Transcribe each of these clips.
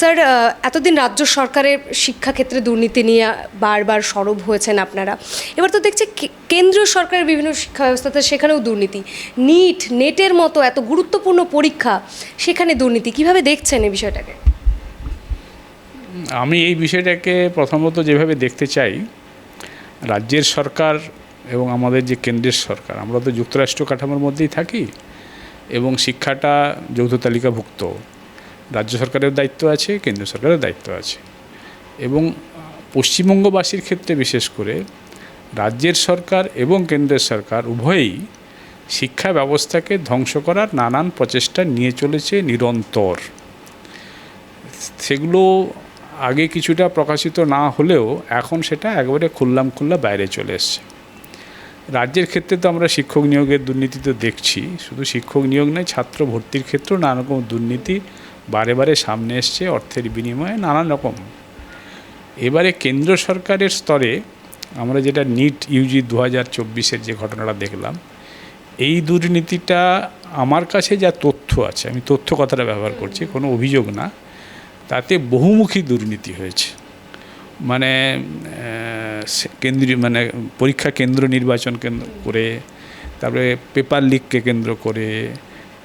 Sir এতদিন রাজ্য সরকারের শিক্ষাক্ষেত্রে দুর্নীতি নিয়ে বারবার সরব হয়েছেন আপনারা। এবার তো দেখছি কেন্দ্রীয় সরকারের বিভিন্ন শিক্ষা ব্যবস্থাতে সেখানেও দুর্নীতি। নিট, নেটের মতো এত গুরুত্বপূর্ণ পরীক্ষা, সেখানে দুর্নীতি। কীভাবে দেখছেন এই বিষয়টাকে? আমি এই বিষয়টাকে প্রথমত যেভাবে দেখতে চাই, রাজ্যের সরকার এবং আমাদের যে কেন্দ্রের সরকার, আমরা তো যুক্তরাষ্ট্র কাঠামোর মধ্যেই থাকি এবং শিক্ষাটা যৌথ তালিকাভুক্ত। রাজ্য সরকারের দায়িত্ব আছে, কেন্দ্র সরকারের দায়িত্ব আছে। এবং পশ্চিমবঙ্গবাসীর ক্ষেত্রে বিশেষ করে রাজ্যের সরকার এবং কেন্দ্রের সরকার উভয়ই শিক্ষা ব্যবস্থাকে ধ্বংস করার নানান প্রচেষ্টা নিয়ে চলেছে নিরন্তর। সেগুলো আগে কিছুটা প্রকাশিত না হলেও এখন সেটা একবারে খুললাম খুল্লা বাইরে চলে এসছে। রাজ্যের ক্ষেত্রে তো আমরা শিক্ষক নিয়োগের দুর্নীতি তো দেখছি, শুধু শিক্ষক নিয়োগ নয়, ছাত্র ভর্তির ক্ষেত্রেও নানা রকম দুর্নীতি বারে বারে সামনে এসছে অর্থের বিনিময়ে নানান রকম। এবারে কেন্দ্র সরকারের স্তরে আমরা যেটা নিট ইউজি দু হাজার চব্বিশের যে ঘটনাটা দেখলাম, এই দুর্নীতিটা আমার কাছে যা তথ্য আছে, আমি তথ্য কথাটা ব্যবহার করছি, কোনো অভিযোগ না, তাতে বহুমুখী দুর্নীতি হয়েছে। মানে কেন্দ্রীয় মানে পরীক্ষা কেন্দ্র নির্বাচন কেন্দ্র করে, তারপরে পেপার লিককে কেন্দ্র করে,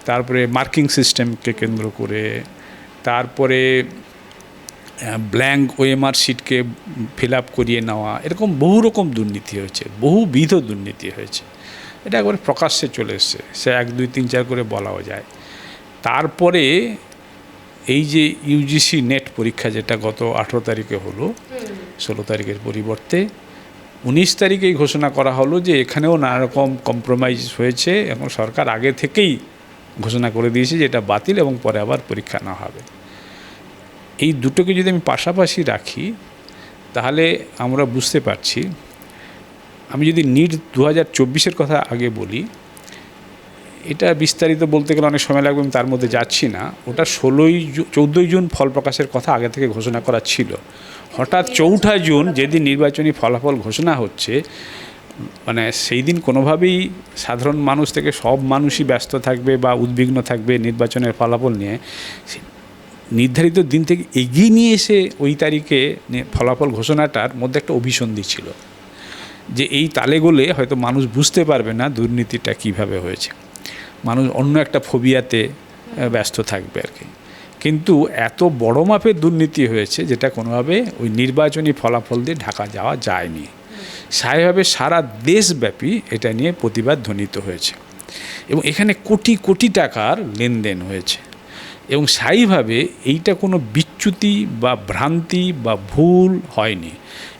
তারপরে মার্কিং সিস্টেমকে কেন্দ্র করে তারপরে ব্ল্যাঙ্ক ওএমআর শিটকে ফিল আপ করিয়ে নেওয়া এরকম বহু রকম দুর্নীতি হয়েছে বহুবিধ দুর্নীতি হয়েছে। এটা একবারে প্রকাশ্যে চলে এসছে সে এক দুই তিন চার করে বলাও যায়। তারপরে এই যে ইউজিসি নেট পরীক্ষা যেটা গত আঠেরো তারিখে হলো ষোলো তারিখের পরিবর্তে উনিশ তারিখেই ঘোষণা করা হলো যে এখানেও নানারকম কম্প্রোমাইজ হয়েছে এবং সরকার আগে থেকেই ঘোষণা করে দিয়েছে যে এটা বাতিল এবং পরে আবার পরীক্ষা না হবে। এই দুটোকে যদি আমি পাশাপাশি রাখি তাহলে আমরা বুঝতে পারছি আমি যদি নিট দু হাজার চব্বিশের কথা আগে বলি এটা বিস্তারিত বলতে গেলে অনেক সময় লাগবে আমি তার মধ্যে যাচ্ছি না। ওটা ষোলোই চৌদ্দই জুন ফল প্রকাশের কথা আগে থেকে ঘোষণা করা ছিল। হঠাৎ চৌঠা জুন যেদিন নির্বাচনী ফলাফল ঘোষণা হচ্ছে মানে সেই দিন কোনোভাবেই সাধারণ মানুষ থেকে সব মানুষই ব্যস্ত থাকবে বা উদ্বিগ্ন থাকবে নির্বাচনের ফলাফল নিয়ে। নির্ধারিত দিন থেকে এগিয়ে নিয়ে এসে ওই তারিখে ফলাফল ঘোষণাটার মধ্যে একটা অভিসন্ধি ছিল। যে এই তালে গোলে হয়তো মানুষ বুঝতে পারবে না দুর্নীতিটা কীভাবে হয়েছে। মানুষ অন্য একটা ফোবিয়াতে ব্যস্ত থাকবে আর কি। কিন্তু এত বড় মাপের দুর্নীতি হয়েছে যেটা কোনোভাবে ওই নির্বাচনী ফলাফল দিয়ে ঢাকা যাওয়া যায়নি। স্বাভাবিকভাবে সারা দেশব্যাপী এটা নিয়ে প্রতিবাদ ধ্বনিত হয়েছে। এবং এখানে কোটি কোটি টাকার লেনদেন হয়েছে। এবং স্থায়ীভাবে এইটা কোনো বিচ্যুতি বা ভ্রান্তি বা ভুল হয়নি।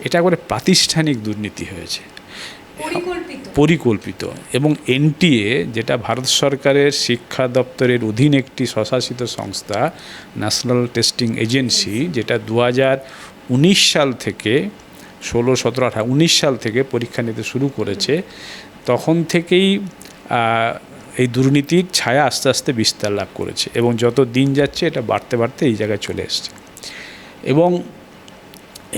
এটা করে প্রাতিষ্ঠানিক দুর্নীতি হয়েছে। পরিকল্পিত। এবং এনটিএ যেটা ভারত সরকারের শিক্ষা দপ্তরের অধীন একটি স্বশাসিত সংস্থা ন্যাশনাল টেস্টিং এজেন্সি যেটা দু উনিশ সাল থেকে ষোলো, সতেরো, আঠারো, উনিশ সাল থেকে পরীক্ষা নিতে শুরু করেছে। তখন থেকেই এই দুর্নীতির ছায়া আস্তে আস্তে বিস্তার লাভ করেছে এবং যত দিন যাচ্ছে এটা বাড়তে বাড়তে এই জায়গায় চলে এসছে। এবং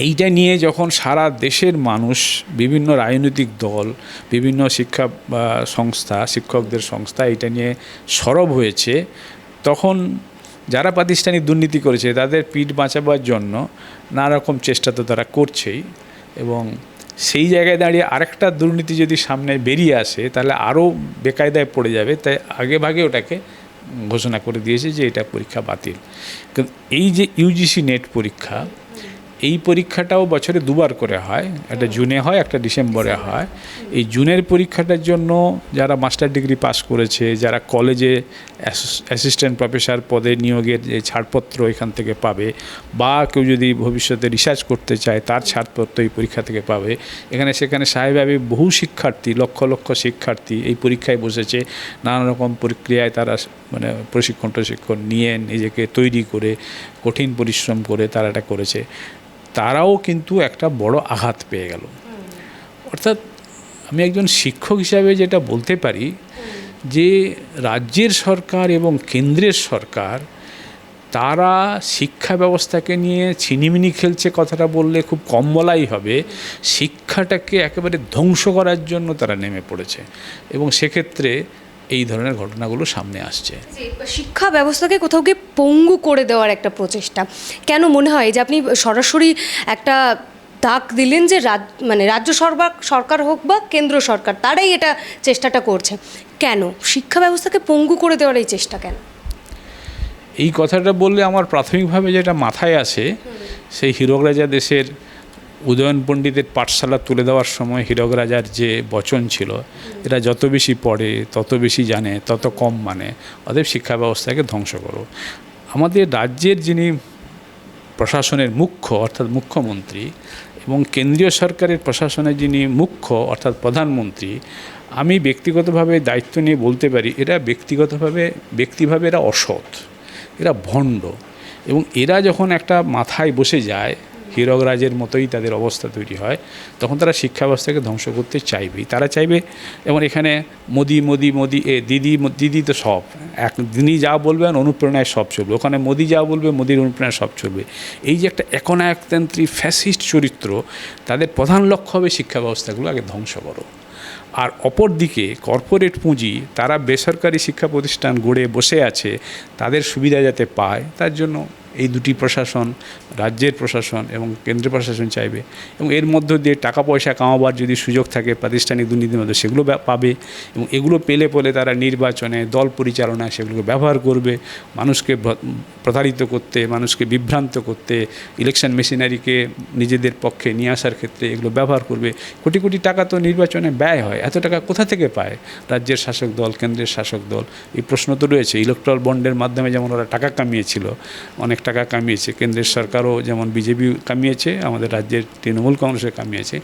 এইটা নিয়ে যখন সারা দেশের মানুষ, বিভিন্ন রাজনৈতিক দল, বিভিন্ন শিক্ষা সংস্থা, শিক্ষকদের সংস্থা এটা নিয়ে সরব হয়েছে, তখন যারা প্রাতিষ্ঠানিক দুর্নীতি করেছে তাদের পিঠ বাঁচাবার জন্য নানা রকম চেষ্টা তো তারা করছেই। এবং সেই জায়গায় দাঁড়িয়ে আরেকটা দুর্নীতি যদি সামনে বেরিয়ে আসে, তাহলে আরও বেকায়দায় পড়ে যাবে। তাই আগে ভাগে ওটাকে ঘোষণা করে দিয়েছে যে এটা পরীক্ষা বাতিল। কিন্তু এই যে ইউজিসি নেট পরীক্ষা এই পরীক্ষাটাও বছরে দুবার করে হয়। একটা জুনে হয়, একটা ডিসেম্বরে হয়। এই জুনের পরীক্ষাটার জন্য যারা মাস্টার ডিগ্রি পাস করেছে, যারা কলেজে অ্যাসিস্ট্যান্ট প্রফেসর পদে নিয়োগের যে ছাড়পত্র এখান থেকে পাবে, বা কেউ যদি ভবিষ্যতে রিসার্চ করতে চায়, তার ছাড়পত্র এই পরীক্ষা থেকে পাবে। এখানে, সেখানে সাহেবাবে বহু শিক্ষার্থী, লক্ষ লক্ষ শিক্ষার্থী এই পরীক্ষায় বসেছে। নানা রকম প্রক্রিয়ায় তারা মানে প্রশিক্ষণ প্রশিক্ষণ নিয়ে নিজেকে তৈরি করে, কঠিন পরিশ্রম করে তারা এটা করেছে। তারাও কিন্তু একটা বড় আঘাত পেয়ে গেল। অর্থাৎ আমি একজন শিক্ষক হিসাবে যেটা বলতে পারি যে রাজ্যের সরকার এবং কেন্দ্রের সরকার তারা শিক্ষা ব্যবস্থাকে নিয়ে ছিনিমিনি খেলছে কথাটা বললে খুব কম বলাই হবে। শিক্ষাটাকে একেবারে ধ্বংস করার জন্য তারা নেমে পড়েছে। এবং সেক্ষেত্রে এই ধরনের ঘটনাগুলো সামনে আসছে। শিক্ষা ব্যবস্থাকে কোথাও গিয়ে পঙ্গু করে দেওয়ার একটা প্রচেষ্টা কেন মনে হয়? যে আপনি সরাসরি একটা দাগ দিলেন যে রাজ মানে রাজ্য সরকার সরকার হোক বা কেন্দ্র সরকার তারাই এটা চেষ্টাটা করছে। কেন? শিক্ষা ব্যবস্থাকে পঙ্গু করে দেওয়ার এই চেষ্টা কেন? এই কথাটা বললে আমার প্রাথমিকভাবে যেটা মাথায় আসে সেই হীরক রাজা দেশের উদয়ন পণ্ডিতের পাঠশালা তুলে দেওয়ার সময় হীরক রাজার যে বচন ছিল এরা যত বেশি পড়ে, তত বেশি জানে, তত কম মানে অতএব শিক্ষা ব্যবস্থাকে ধ্বংস করো। আমাদের রাজ্যের যিনি প্রশাসনের মুখ্য, অর্থাৎ মুখ্যমন্ত্রী এবং কেন্দ্রীয় সরকারের প্রশাসনের যিনি মুখ্য, অর্থাৎ প্রধানমন্ত্রী, আমি ব্যক্তিগতভাবে দায়িত্ব নিয়ে বলতে পারি, এরা ব্যক্তিগতভাবে, ব্যক্তিভাবে এরা অসৎ, এরা ভণ্ড এবং এরা যখন একটা মাথায় বসে যায় হীরক রাজের মতোই তাদের অবস্থা তৈরি হয়, তখন তারা শিক্ষা ব্যবস্থাকে ধ্বংস করতে চাইবেই তারা চাইবে যেমন এখানে মোদি মোদি মোদি, এ, দিদি দিদি তো সব। এক তিনি যা বলবেন অনুপ্রেরণায় সব চলবে। ওখানে মোদি যা বলবে, মোদির অনুপ্রেরণায় সব চলবে। এই যে একটা একনায়কতান্ত্রী ফ্যাসিস্ট চরিত্র, তাদের প্রধান লক্ষ্য হবে শিক্ষা ব্যবস্থাগুলো আগে ধ্বংস করো। আর অপরদিকে কর্পোরেট পুঁজি, তারা বেসরকারি শিক্ষা প্রতিষ্ঠান গড়ে বসে আছে, তাদের সুবিধা যাতে পায়, তার জন্য এই দুটি প্রশাসন, রাজ্যের প্রশাসন এবং কেন্দ্রীয় প্রশাসন চাইবে। এবং এর মধ্য দিয়ে টাকা পয়সা কামাবার যদি সুযোগ থাকে, প্রাতিষ্ঠানিক দুর্নীতির মধ্যে সেগুলো পাবে এবং এগুলো পেলে পলে তারা নির্বাচনে দল পরিচালনায় সেগুলোকে ব্যবহার করবে। মানুষকে প্রতারিত করতে, মানুষকে বিভ্রান্ত করতে ইলেকশন মেশিনারিকে নিজেদের পক্ষে নিয়ে আসার ক্ষেত্রে এগুলো ব্যবহার করবে। কোটি কোটি টাকা তো নির্বাচনে ব্যয় হয়, এত টাকা কোথা থেকে পায়? রাজ্যের শাসক দল, কেন্দ্রের শাসক দল, এই প্রশ্ন তো রয়েছে। ইলেকট্রাল বন্ডের মাধ্যমে যেমন ওরা টাকা কামিয়েছিল অনেক টাকা কামিয়েছে। কেন্দ্রের সরকারও যেমন বিজেপি কামিয়েছে, আমাদের রাজ্যের তৃণমূল কংগ্রেসে কামিয়েছে।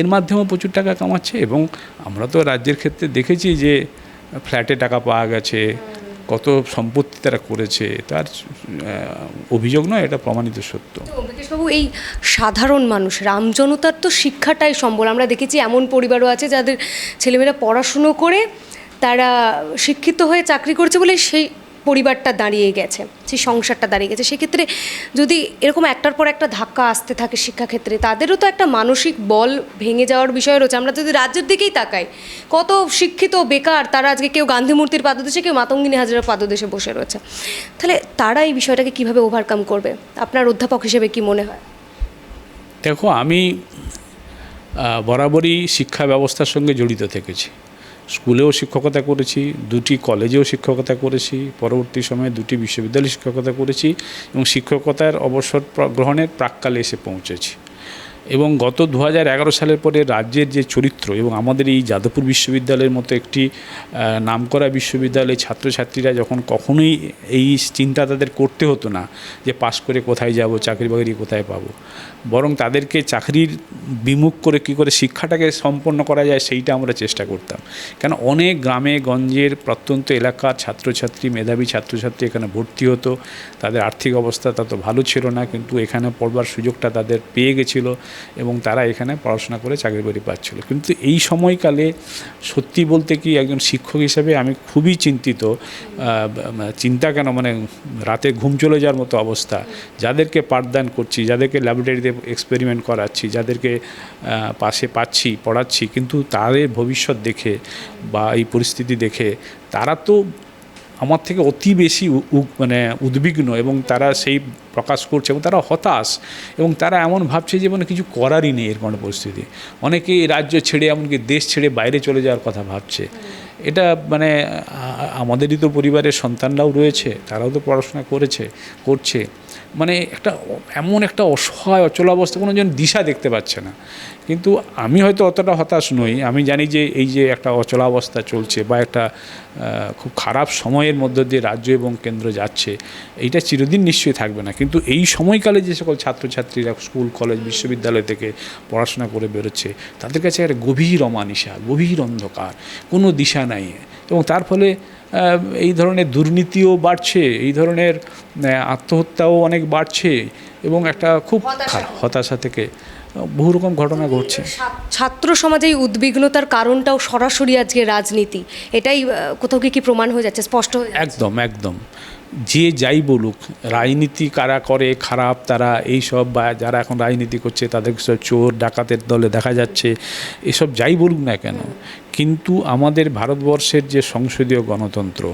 এর মাধ্যমেও প্রচুর টাকা কামাচ্ছে এবং আমরা তো রাজ্যের ক্ষেত্রে দেখেছি যে ফ্ল্যাটে টাকা পাওয়া গেছে, কত সম্পত্তি তারা করেছে, তার অভিযোগ নয়, এটা প্রমাণিত সত্য। বিকেশবাবু এই সাধারণ মানুষ রামজনতার তো শিক্ষাটাই সম্বল। আমরা দেখেছি এমন পরিবারও আছে যাদের ছেলেমেয়েরা পড়াশুনো করে তারা শিক্ষিত হয়ে চাকরি করছে বলে সেই পরিবারটা দাঁড়িয়ে গেছে সেই সংসারটা দাঁড়িয়ে গেছে। সেক্ষেত্রে যদি এরকম একটার পর একটা ধাক্কা আসতে থাকে শিক্ষাক্ষেত্রে, তাদেরও তো একটা মানসিক বল ভেঙে যাওয়ার বিষয় রয়েছে। আমরা যদি রাজ্যের দিকেই তাকাই, কত শিক্ষিত, বেকার, তারা আজকে কেউ গান্ধী মূর্তির পাদদেশে, কেউ মাতঙ্গিনী হাজরার পাদদেশে বসে রয়েছে। তাহলে তারা এই বিষয়টাকে কীভাবে ওভারকাম করবে? আপনার অধ্যাপক হিসেবে কি মনে হয়? দেখো, আমি বরাবরই শিক্ষা ব্যবস্থার সঙ্গে জড়িত থেকেছি। স্কুলেও শিক্ষকতা করেছি, দুটি কলেজেও শিক্ষকতা করেছি, পরবর্তী সময়ে দুটি বিশ্ববিদ্যালয়ে শিক্ষকতা করেছি এবং শিক্ষকতার অবসর গ্রহণের প্রাককালে এসে পৌঁছেছি। এবং গত দু সালের পরে রাজ্যের যে চরিত্র এবং আমাদের এই যাদবপুর বিশ্ববিদ্যালয়ের মতো একটি নামকরা বিশ্ববিদ্যালয়ে ছাত্রছাত্রীরা যখন কখনোই এই চিন্তা তাদের করতে হতো না যে পাশ করে কোথায় যাব, চাকরি বাকরি কোথায় পাবো। বরং তাদেরকে চাকরির বিমুখ করে কি করে শিক্ষাটাকে সম্পন্ন করা যায় সেইটা আমরা চেষ্টা করতাম। কেন অনেক গ্রামে, গঞ্জের প্রত্যন্ত এলাকার ছাত্রছাত্রী, মেধাবী ছাত্রছাত্রী এখানে ভর্তি হতো। তাদের আর্থিক অবস্থা তত ভালো ছিল না, কিন্তু এখানে পড়বার সুযোগটা তাদের পেয়ে গেছিল। এবং তারা এখানে পড়াশোনা করে চাকরি বাকরি পাচ্ছিল। কিন্তু এই সময়কালে সত্যি বলতে কি একজন শিক্ষক হিসেবে আমি খুবই চিন্তিত চিন্তা কেন মানে রাতে ঘুম চলে যাওয়ার মতো অবস্থা। যাদেরকে পাঠদান করছি, যাদেরকে ল্যাবরেটরিতে এক্সপেরিমেন্ট করাচ্ছি, যাদেরকে পাশে পাচ্ছি, পড়াচ্ছি, কিন্তু তাদের ভবিষ্যৎ দেখে বা এই পরিস্থিতি দেখে তারা তো আমার থেকে অতি বেশি মানে উদ্বিগ্ন এবং তারা সেই প্রকাশ করছে এবং তারা হতাশ এবং তারা এমন ভাবছে যে মানে কিছু করারই নেই এরকম পরিস্থিতি। অনেকে রাজ্য ছেড়ে এমনকি দেশ ছেড়ে বাইরে চলে যাওয়ার কথা ভাবছে। এটা মানে আমাদেরই তো পরিবারের সন্তানরাও রয়েছে, তারাও তো পড়াশোনা করেছে, করছে। মানে একটা এমন একটা অসহায়, অচলাবস্থা, কোনো জন দিশা দেখতে পাচ্ছে না। কিন্তু আমি হয়তো অতটা হতাশ নই। আমি জানি যে এই যে একটা অচলাবস্থা চলছে বা একটা খুব খারাপ সময়ের মধ্য দিয়ে রাজ্য এবং কেন্দ্র যাচ্ছে, এইটা চিরদিন নিশ্চয়ই থাকবে না। কিন্তু এই সময়কালে যে সকল ছাত্রছাত্রীরা স্কুল, কলেজ, বিশ্ববিদ্যালয় থেকে পড়াশোনা করে বেরোচ্ছে, তাদের কাছে একটা গভীর অমানিসা, গভীর অন্ধকার, কোনো দিশা নাই। এবং তার ফলে এই ধরনের দুর্নীতিও বাড়ছে এই ধরনের আত্মহত্যাও অনেক বাড়ছে এবং একটা খুব হতাশা। থেকে বহু রকম ঘটনা ঘটছে। ছাত্র সমাজে এই উদ্বিগ্নতার কারণটাও সরাসরি আজকে রাজনীতি এটাই কোথাও কি প্রমাণ হয়ে যাচ্ছে স্পষ্ট একদম একদম। যে যাই বলুক রাজনীতি কারা করে খারাপ তারা এই সব বা যারা এখন রাজনীতি করছে তাদের সব চোর ডাকাতের দলে দেখা যাচ্ছে এসব যাই বলুক না কেন কিন্তু আমাদের ভারতবর্ষের যে সংসদীয় গণতন্ত্র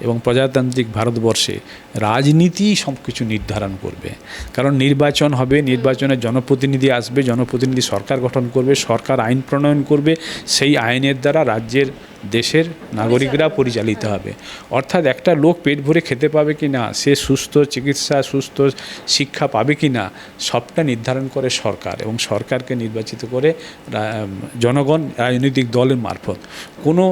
এবং প্রজাতান্ত্রিক ভারতবর্ষে রাজনীতি সব কিছু নির্ধারণ করবে। কারণ নির্বাচন হবে, নির্বাচনে জনপ্রতিনিধি আসবে, জনপ্রতিনিধি সরকার গঠন করবে, সরকার আইন প্রণয়ন করবে, সেই আইনের দ্বারা রাজ্যের দেশের নাগরিকরা পরিচালিত হবে। অর্থাৎ একটা লোক পেট ভরে খেতে পাবে কি না সে সুস্থ চিকিৎসা, সুস্থ শিক্ষা পাবে কি না সবটা নির্ধারণ করে সরকার এবং সরকারকে নির্বাচিত করে জনগণ রাজনৈতিক দলের মারফত। কোনো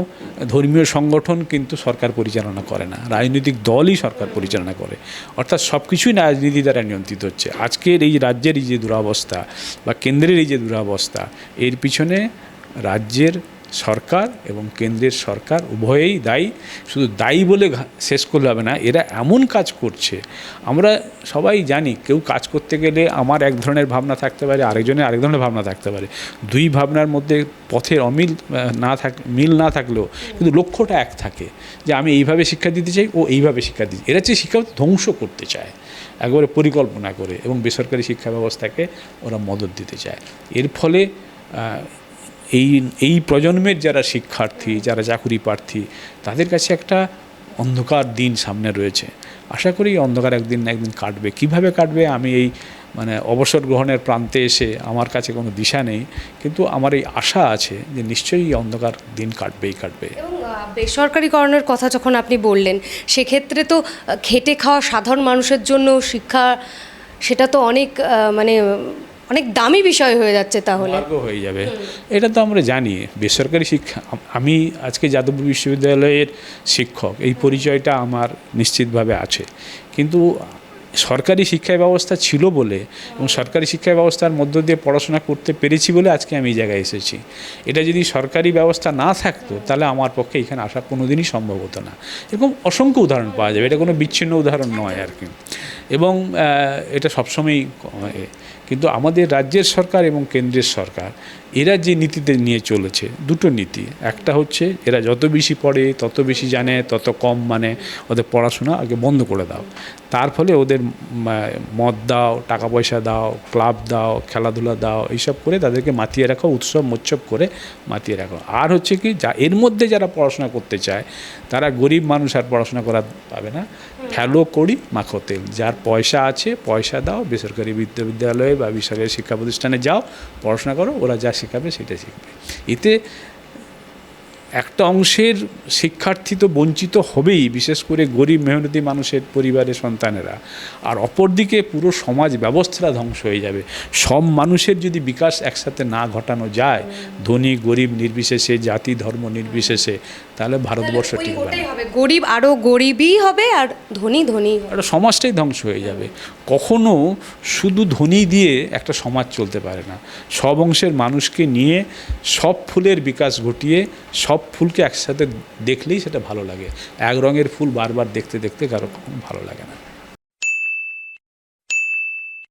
ধর্মীয় সংগঠন কিন্তু সরকার পরিচালনা করে না। রাজনৈতিক দলই সরকার পরিচালনা করে। অর্থাৎ সব কিছুই রাজনীতি দ্বারা নিয়ন্ত্রিত হচ্ছে। আজকের এই রাজ্যের এই যে দুরাবস্থা বা কেন্দ্রের এই যে দুরাবস্থা, এর পিছনে রাজ্যের সরকার এবং কেন্দ্রের সরকার উভয়েই দায়ী। শুধু দায়ী বলে শেষ করলে হবে না, এরা এমন কাজ করছে। আমরা সবাই জানি, কেউ কাজ করতে গেলে আমার এক ধরনের ভাবনা থাকতে পারে, আরেকজনের আরেক ধরনের ভাবনা থাকতে পারে। দুই ভাবনার মধ্যে পথের অমিল না থাক, মিল না থাকলেও কিন্তু লক্ষ্যটা এক থাকে যে আমি এইভাবে শিক্ষা দিতে চাই, ও এইভাবে শিক্ষা দিতে এরা যে শিক্ষা ধ্বংস করতে চায়, একবারে পরিকল্পনা করে এবং বেসরকারি শিক্ষা ব্যবস্থাকে ওরা মদত দিতে চায়। এর ফলে এই এই প্রজন্মের যারা শিক্ষার্থী, যারা চাকুরি প্রার্থী, তাদের কাছে একটা অন্ধকার দিন সামনে রয়েছে। আশা করি অন্ধকার একদিন না একদিন কাটবে। কীভাবে কাটবে? আমি এই মানে অবসর গ্রহণের প্রান্তে এসে আমার কাছে কোনো দিশা নেই, কিন্তু আমার এই আশা আছে যে নিশ্চয়ই এই অন্ধকার দিন কাটবেই কাটবে। বেসরকারিকরণের কথা যখন আপনি বললেন, সেক্ষেত্রে তো খেটে খাওয়া সাধারণ মানুষের জন্য শিক্ষা, সেটা তো অনেক মানে অনেক দামি বিষয় হয়ে যাচ্ছে তাহলে। হয়ে যাবে। এটা তো আমরা জানি বেসরকারি শিক্ষা আমি আজকে যাদবপুর বিশ্ববিদ্যালয়ের শিক্ষক এই পরিচয়টা আমার নিশ্চিতভাবে আছে। কিন্তু সরকারি শিক্ষা ব্যবস্থা ছিল বলে এবং সরকারি শিক্ষা ব্যবস্থার মধ্য দিয়ে পড়াশোনা করতে পেরেছি বলে আজকে আমি এই জায়গায় এসেছি। এটা যদি সরকারি ব্যবস্থা না থাকতো তাহলে আমার পক্ষে এখানে আসা কোনো দিনই সম্ভব হতো না। এরকম অসংখ্য উদাহরণ পাওয়া যাবে এটা কোনো বিচ্ছিন্ন উদাহরণ নয় আর কি। এবং এটা সবসময়ই কিন্তু আমাদের রাজ্যের সরকার এবং কেন্দ্রের সরকার, এরা যে নীতিতে নিয়ে চলেছে, দুটো নীতি। একটা হচ্ছে, এরা যত বেশি পড়ে, তত বেশি জানে, তত কম মানে ওদের পড়াশোনা আগে বন্ধ করে দাও। তার ফলে ওদের মদ দাও টাকা পয়সা দাও, ক্লাব দাও, খেলাধুলা দাও, এইসব করে তাদেরকে মাতিয়ে রাখো, উৎসব মোৎসব করে মাতিয়ে রাখো। আর হচ্ছে কি, যা, এর মধ্যে যারা পড়াশোনা করতে চায় তারা গরিব মানুষ আর পড়াশোনা করা পাবে না। ফেলো করি মাখো তেল। যার পয়সা আছে, পয়সা দাও, বেসরকারি বিদ্যালয়ে বা বেসরকারি শিক্ষা প্রতিষ্ঠানে যাও, পড়াশোনা করো, ওরা যা শেখাবে সেটা শিখবে। এতে একটা অংশের শিক্ষার্থী তো বঞ্চিত হবেই, বিশেষ করে গরিব মেহনতি মানুষের পরিবারের সন্তানেরা। আর অপরদিকে পুরো সমাজ ব্যবস্থাটা ধ্বংস হয়ে যাবে। সব মানুষের যদি বিকাশ একসাথে না ঘটানো যায়, ধনী, গরিব, নির্বিশেষে, জাতি, ধর্ম নির্বিশেষে তাহলে ভারতবর্ষ ঠিক হবে। গরিব আরও গরিবই হবে আর ধনী ধনী। একটা সমাজটাই ধ্বংস হয়ে যাবে। কখনো শুধু ধনী দিয়ে একটা সমাজ চলতে পারে না। সব অংশের মানুষকে নিয়ে সব ফুলের বিকাশ ঘটিয়ে সব ফুলকে একসাথে দেখলেই সেটা ভালো লাগে। এক রঙের ফুল বারবার দেখতে দেখতে কারও ভালো লাগে না।